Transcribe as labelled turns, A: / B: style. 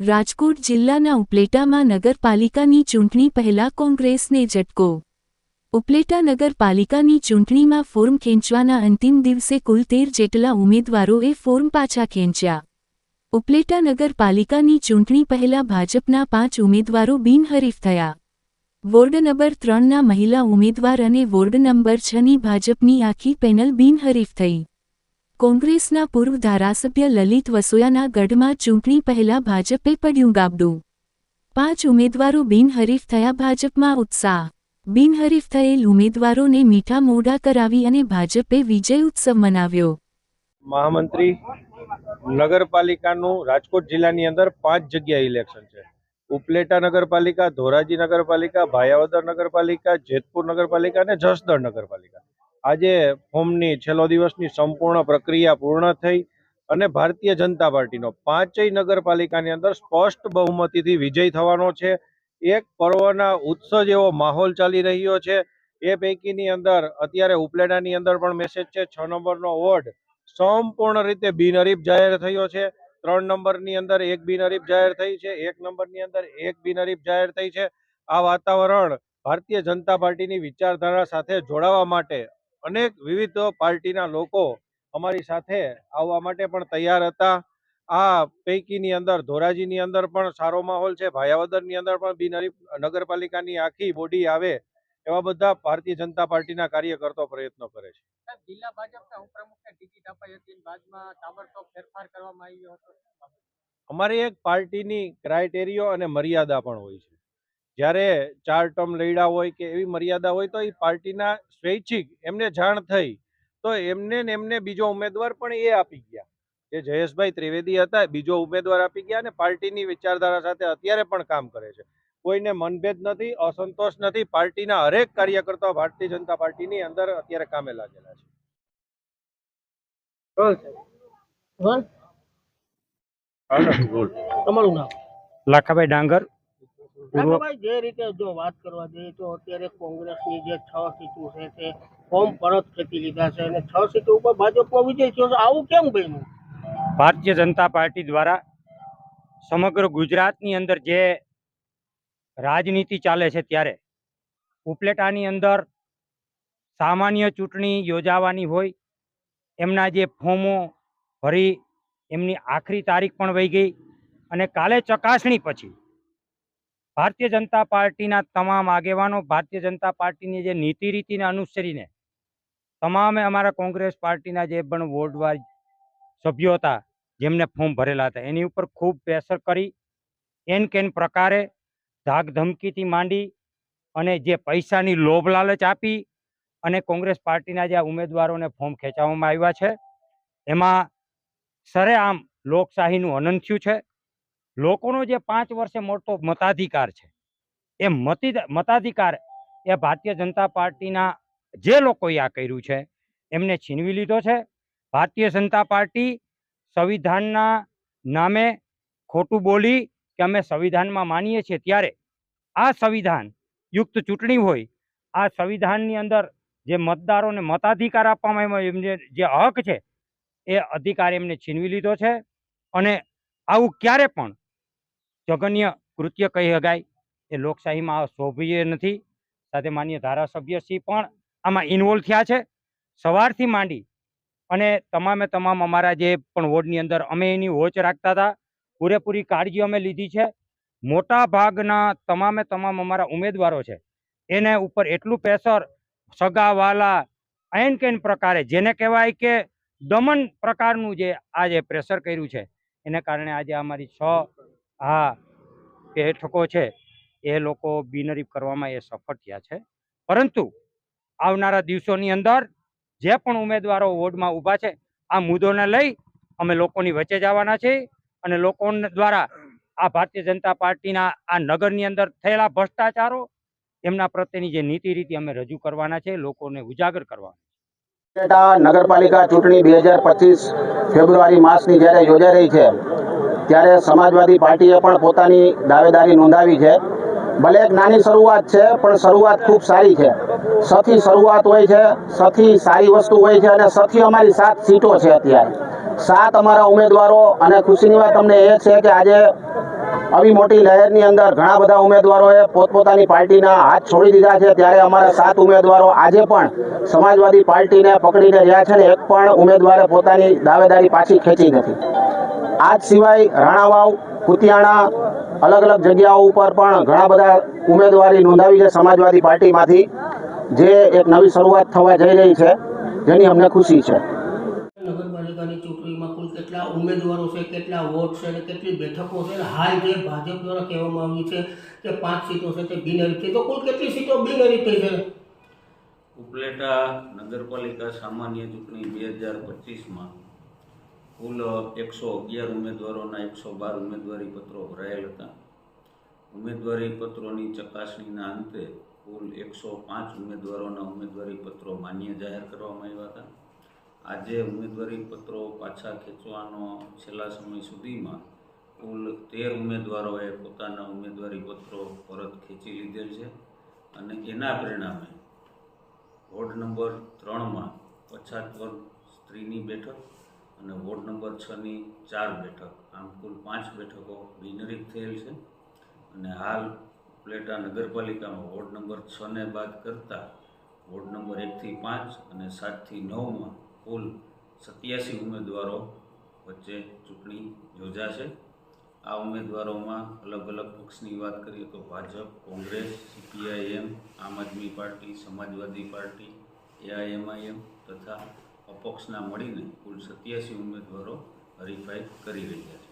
A: રાજકોટ જિલ્લાના ઉપલેટામાં નગરપાલિકાની ચૂંટણી પહેલા કોંગ્રેસને ઝટકો. ઉપલેટા નગરપાલિકાની ચૂંટણીમાં ફોર્મ ખેંચવાના અંતિમ દિવસે કુલ તેર જેટલા ઉમેદવારોએ ફોર્મ પાછા ખેંચ્યા. ઉપલેટા નગરપાલિકાની ચૂંટણી પહેલા ભાજપના પાંચ ઉમેદવારો બિનહરીફ થયા. વોર્ડ નંબર ત્રણના મહિલા ઉમેદવાર અને વોર્ડ નંબર છની ભાજપની આખી પેનલ બિનહરીફ થઈ. કોંગ્રેસના પૂર્વ ધારાસભ્ય લલિત વસોયાના ગઢમાં ચૂંટણી પહેલા ભાજપે પડ્યું ગાબડું. પાંચ ઉમેદવારો બિનહરીફ થયા ભાજપમાં ઉત્સાહ. બિનહરીફ થયેલ ઉમેદવારોને મીઠા મોઢા કરાવી અને ભાજપે વિજય ઉત્સવ મનાવ્યો.
B: મહામંત્રી, નગરપાલિકાનું રાજકોટ જિલ્લાની અંદર પાંચ જગ્યાએ ઇલેક્શન છે. ઉપલેટા નગરપાલિકા, ધોરાજી નગરપાલિકા, ભાયાવદર નગરપાલિકા, જેતપુર નગરપાલિકા અને જસદણ નગરપાલિકા. આજે ફોર્મની છેલ્લો દિવસની સંપૂર્ણ પ્રક્રિયા પૂર્ણ થઈ અને ભારતીય જનતા પાર્ટીનો પાંચેય નગરપાલિકાની અંદર સ્પષ્ટ બહુમતીથી વિજય થવાનો છે. એક પર્વના ઉત્સવ જેવો માહોલ ચાલી રહ્યો છે. એ પૈકીની અંદર અત્યારે ઉપલેટાની અંદર પણ મેસેજ છે, છ નંબરનો વોર્ડ સંપૂર્ણ રીતે બિનહરીફ જાહેર થયો છે. ત્રણ નંબરની અંદર એક બિનહરીફ જાહેર થઈ છે, એક નંબરની અંદર એક બિનહરીફ જાહેર થઈ છે. આ વાતાવરણ ભારતીય જનતા પાર્ટીની વિચારધારા સાથે જોડાવા માટે અનેક વિવિધ પાર્ટીના લોકો અમારી સાથે આવવા માટે પણ તૈયાર હતા. આ પૈકીની અંદર ધોરાજીની અંદર પણ સારો માહોલ છે. ભાયાવદરની અંદર પણ બિનહરી નગરપાલિકાની આખી બોડી આવે એવા બધા ભારતીય જનતા પાર્ટીના કાર્યકર્તાઓ પ્રયત્નો કરે છે.
C: જિલ્લા ભાજપના ઉપપ્રમુખને ટિકિટ અપાઈ હતી બાદમાં તાબડતોબ ફેરફાર કરવામાં આવ્યો હતો.
B: અમારી એક પાર્ટીની ક્રાઇટેરિયો અને મર્યાદા પણ હોય છે. જ્યારે ચાર ટર્મ લડ્યા હોય કે એવી મર્યાદા હોય તો એ પાર્ટીના સ્વૈચ્છિક એમને જાણ થઈ તો એમને ને એમને બીજો ઉમેદવાર પણ એ આપી ગયા. જે જયેશભાઈ ત્રિવેદી હતા બીજો ઉમેદવાર આપી ગયા અને પાર્ટીની વિચારધારા સાથે અત્યારે પણ કામ કરે છે. કોઈને મનભેદ નથી અસંતોષ નથી પાર્ટીના હરેક કાર્યકર્તાઓ ભારતીય જનતા પાર્ટીની અંદર અત્યારે કામે લાગેલા છે.
C: તમારું નામ?
D: લાખાભાઈ ડાંગર.
C: ભાઈ જે રીતે જો વાત કરવા જઈએ તો અત્યારે કોંગ્રેસની જે છ સીટો છે તે ફોર્મ પરત ખેંચી લીધા છે અને છ સીટો ઉપર ભાજપનો વિજય થયો આવું કેમ બન્યું?
D: ભારતીય જનતા પાર્ટી દ્વારા સમગ્ર ગુજરાતની અંદર જે રાજનીતિ ચાલે છે ત્યારે ઉપલેટાની અંદર સામાન્ય ચૂંટણી યોજાવાની હોય એમના જે ફોર્મો ભરી એમની આખરી તારીખ પણ વહી ગઈ અને કાલે ચકાસણી પછી ભારતીય જનતા પાર્ટીના તમામ આગેવાનો, ભારતીય જનતા પાર્ટીની જે નીતિ રીતિને અનુસરીને તમામે અમારા કોંગ્રેસ પાર્ટીના જે પણ વોર્ડવાર સભ્યો હતા, જેમને ફોર્મ ભરેલા હતા, એની ઉપર ખૂબ પ્રેશર કરી, એન કેન પ્રકારે ધાક ધમકીથી માંડી અને જે પૈસાની લોભ લાલચ આપી અને કોંગ્રેસ પાર્ટીના જે ઉમેદવારોને ફોર્મ ખેંચાવવામાં આવ્યા છે. એમાં સરેઆમ લોકશાહીનું અનંત થયું છે. લોકોનો જે પાંચ વર્ષે મોટો મતાધિકાર છે, એ મતી મતાધિકાર એ ભારતીય જનતા પાર્ટીના જે લોકોએ આ કર્યું છે, એમને છીનવી લીધો છે. ભારતીય જનતા પાર્ટી સંવિધાનના નામે ખોટું બોલી કે અમે સંવિધાનમાં માનીએ છીએ ત્યારે આ સંવિધાન યુક્ત ચૂંટણી હોય, આ સંવિધાનની અંદર જે મતદારોને મતાધિકાર આપવામાં આવ્યો, એમને જે હક છે, એ અધિકાર એમને છીનવી લીધો છે. અને આવું ક્યારે પણ જઘન્ય કૃત્ય કહી શકાય. એ લોકશાહીમાં આ શોભનીય નથી. સાથે માન્ય ધારાસભ્યશ્રી પણ આમાં ઇન્વોલ્વ થયા છે. સવારથી માંડી અને તમામે તમામ અમારા જે પણ વોર્ડની અંદર અમે એની વોચ રાખતા હતા. પૂરેપૂરી કાળજી અમે લીધી છે. મોટા ભાગના તમામે તમામ અમારા ઉમેદવારો છે. એને ઉપર એટલું પ્રેશર સગાવાલા એન કેન પ્રકારે જેને કહેવાય કે દમન પ્રકારનું જે આ જે પ્રેશર કર્યું છે. એને કારણે આજે અમારી છ હા બેઠકો છે, એ લોકો બિનહરીફ કરવામાં એ સફળ થયા છે. પરંતુ આવનારા દિવસોની અંદર જે પણ ઉમેદવારો વોર્ડમાં ઊભા છે, આ મુદ્દોને લઈ અમે લોકોની વચ્ચે જવાના છે અને લોકો દ્વારા આ ભારતીય જનતા પાર્ટીના આ નગરની અંદર થયેલા ભ્રષ્ટાચારો, એમના પ્રત્યેની જે નીતિ રીતિ અમે રજૂ કરવાના છે લોકોને ઉજાગર કરવા
E: ઉપલેટા નગરપાલિકા ચૂંટણી બે હજાર પચીસ ફેબ્રુઆરી માસની જ્યારે યોજાઈ રહી છે ત્યારે સમાજવાદી પાર્ટીએ પણ પોતાની દાવેદારી નોંધાવી છે. ભલે એક નાની શરૂઆત છે, પણ શરૂઆત ખૂબ સારી છે. સથી શરૂઆત હોય છે સથી સારી વસ્તુ હોય છે અને સથી અમારી સાત સીટો છે અત્યારે. સાત અમારા ઉમેદવારો અને ખુશીની વાત અમને એ છે કે આજે આવી મોટી લહેરની અંદર ઘણા બધા ઉમેદવારોએ પોતપોતાની પાર્ટીના હાથ છોડી દીધા છે. ત્યારે અમારા સાત ઉમેદવારો આજે પણ સમાજવાદી પાર્ટીને પકડીને રહ્યા છે ને એક પણ ઉમેદવારે પોતાની દાવેદારી પાછી ખેંચી નથી. આ સિવાય રાણાવાવ કુતિયાણા અલગ અલગ જગ્યાઓ ઉપર પણ ઘણા બધા ઉમેદવારી નોંધાવી છે સમાજવાદી પાર્ટીમાંથી જે એક નવી શરૂઆત થવા જઈ રહી છે જેની અમને ખુશી છે.
C: નગરપાલિકાની ચૂંટણીમાં કુલ કેટલા ઉમેદવારો છે કેટલા વોટ છે અને કેટલી બેઠકો છે હાલ જે ભાજપ દ્વારા કહેવામાં આવ્યું છે કે પાંચ સીટો છે તે બિનહરીફ છે. તો કુલ કેટલી સીટો બિનહરીફ થઈ છે?
F: ઉપલેટા નગરપાલિકા સામાન્ય ચૂંટણી બે હજાર પચીસમાં કુલ એકસો અગિયાર ઉમેદવારોના એકસો બાર ઉમેદવારી પત્રો ભરાયેલ હતા. ઉમેદવારી પત્રોની ચકાસણીના અંતે કુલ એકસો પાંચ ઉમેદવારોના ઉમેદવારી પત્રો માન્ય જાહેર કરવામાં આવ્યા હતા. આજે ઉમેદવારી પત્રો પાછા ખેંચવાનો છેલ્લા સમય સુધીમાં કુલ તેર ઉમેદવારોએ પોતાના ઉમેદવારી પત્રો પરત ખેંચી લીધેલ છે અને એના પરિણામે વોર્ડ નંબર ત્રણમાં પછાત વર્ગ સ્ત્રીની બેઠક અને વોર્ડ નંબર છની ચાર બેઠક. આમ કુલ પાંચ બેઠકો બિનહરીફ થયેલ છે. અને હાલ પ્લેટા નગરપાલિકામાં વોર્ડ નંબર છને બાદ કરતાં વોર્ડ નંબર એકથી પાંચ અને સાતથી નવમાં કુલ સત્યાસી ઉમેદવારો વચ્ચે ચૂંટણી યોજાશે. આ ઉમેદવારોમાં અલગ અલગ પક્ષની વાત કરીએ તો Bhajap, Congress CPIM Aam Aadmi party, Samajwadi party AIMIM તથા અપક્ષના મળીને કુલ સત્યાસી ઉમેદવારો હરીફાઈ કરી રહ્યા છે.